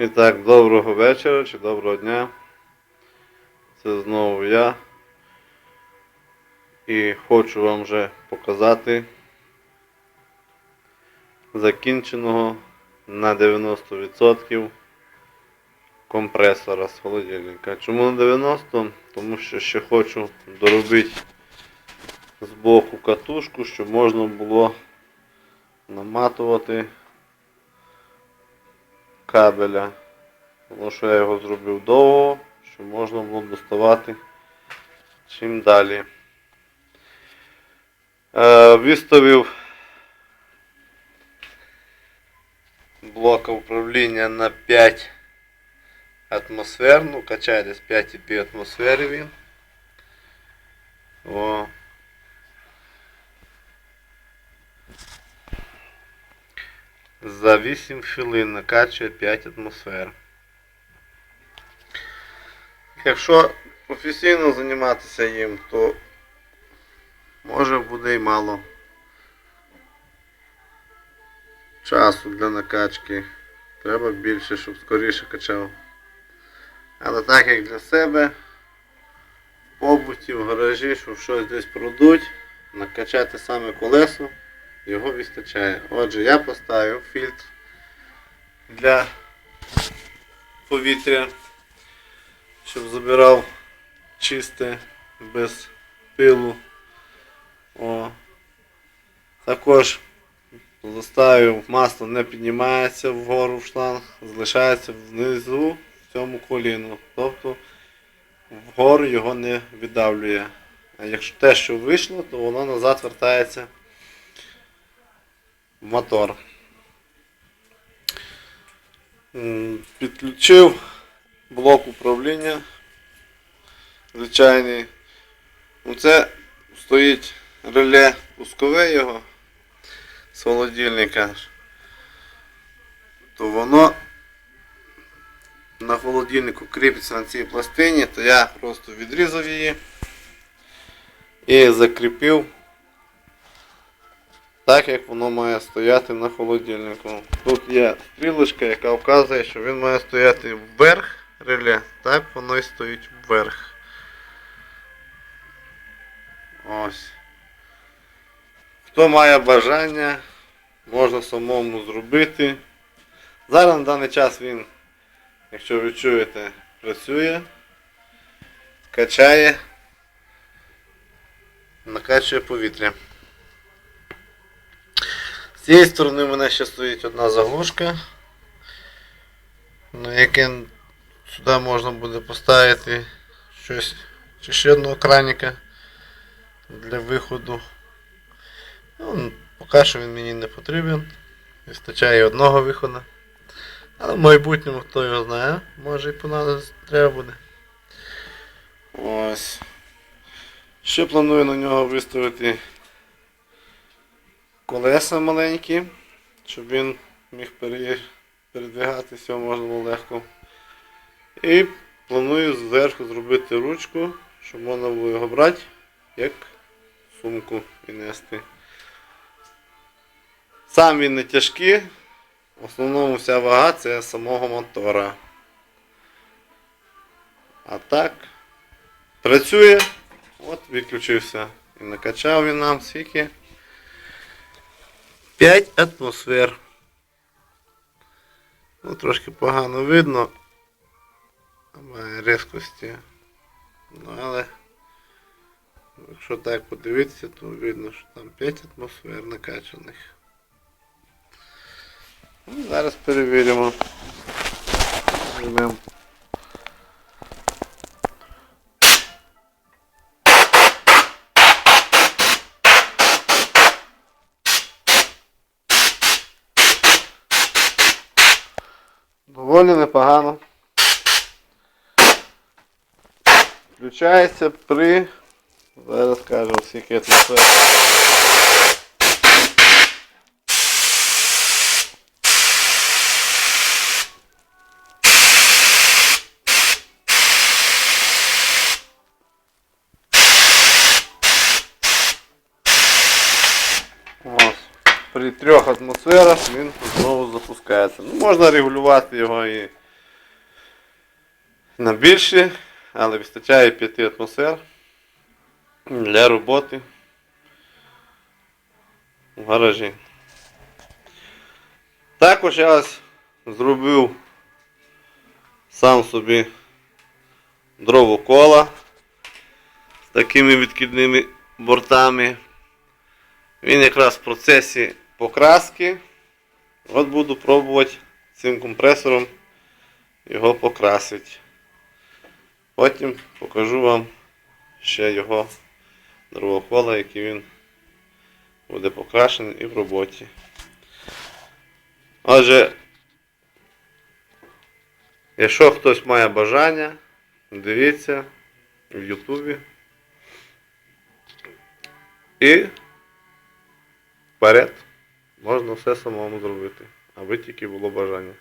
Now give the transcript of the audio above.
І так, доброго вечора чи доброго дня. Це знову я. І хочу вам вже показати закінченого на 90% компресора з холодильника. Чому на 90? Тому що ще хочу доробити з боку катушку, щоб можна було наматувати кабеля. Тому що я його зробив довго, щоб можна було доставати чим далі. Е, виставив блока управління на 5 атмосфер, ну качає десь 5,5 атмосфери він. О. За 8 хвилин накачує 5 атмосфер. Якщо професійно займатися їм, то може буде й мало часу для накачки. Треба більше, щоб скоріше качав. Але так як для себе, в побуті, в гаражі, щоб щось десь продуть, накачати саме колесо, його вистачає. Отже, я поставив фільтр для повітря, щоб забирав чисте, без пилу. О. Також заставив, масло не піднімається вгору в шланг, залишається внизу в цьому коліну. Тобто вгору його не віддавлює. А якщо те, що вийшло, то воно назад вертається мотор. Підключив блок управління. Звичайний. Ну, Це стоїть реле пускове його з холодильника. То воно на холодильнику кріпиться на цій пластині, то я просто відрізав її і закріпив так, як воно має стояти на холодильнику. Тут є стрілочка, яка вказує, що він має стояти вверх реле, так воно і стоїть вверх. Ось. Хто має бажання, можна самому зробити. Зараз на даний час він, якщо ви чуєте, працює, качає, накачує повітря. З цієї сторони у мене ще стоїть одна заглушка, на яке сюди можна буде поставити щось чи ще одного краніка для виходу. Ну, поки що він мені не потрібен. Вистачає одного виходу. Але в майбутньому хто його знає, може і понадобиться треба буде. Ось. Ще планую на нього виставити колеса маленькі, щоб він міг пере- передвигатися можна було легко. І планую зверху зробити ручку, щоб можна було його брати як сумку і нести. Сам він не тяжкий, в основному вся вага це самого мотора. А так, працює, от відключився. І накачав він нам скільки? 5 атмосфер. Ну, трошки погано видно. Має різкості. Ну, але якщо так подивитися, то видно, що там 5 атмосфер накачаних. Ну, зараз перевіримо. Візьмемо. Доволі непогано. Включається при... Зараз скажемо скільки атмосфер. Ось. При трьох атмосферах він знову запускається. Ну, можна регулювати його і на більші, але вистачає 5 атмосфер для роботи в гаражі. Також я ось зробив сам собі дровокола з такими відкидними бортами. Він якраз в процесі покраски. От буду пробувати цим компресором його покрасити. Потім покажу вам ще його дровокола, який він буде покрашений і в роботі. Отже, якщо хтось має бажання, дивіться в Ютубі. І вперед можна все самому зробити, аби тільки було бажання.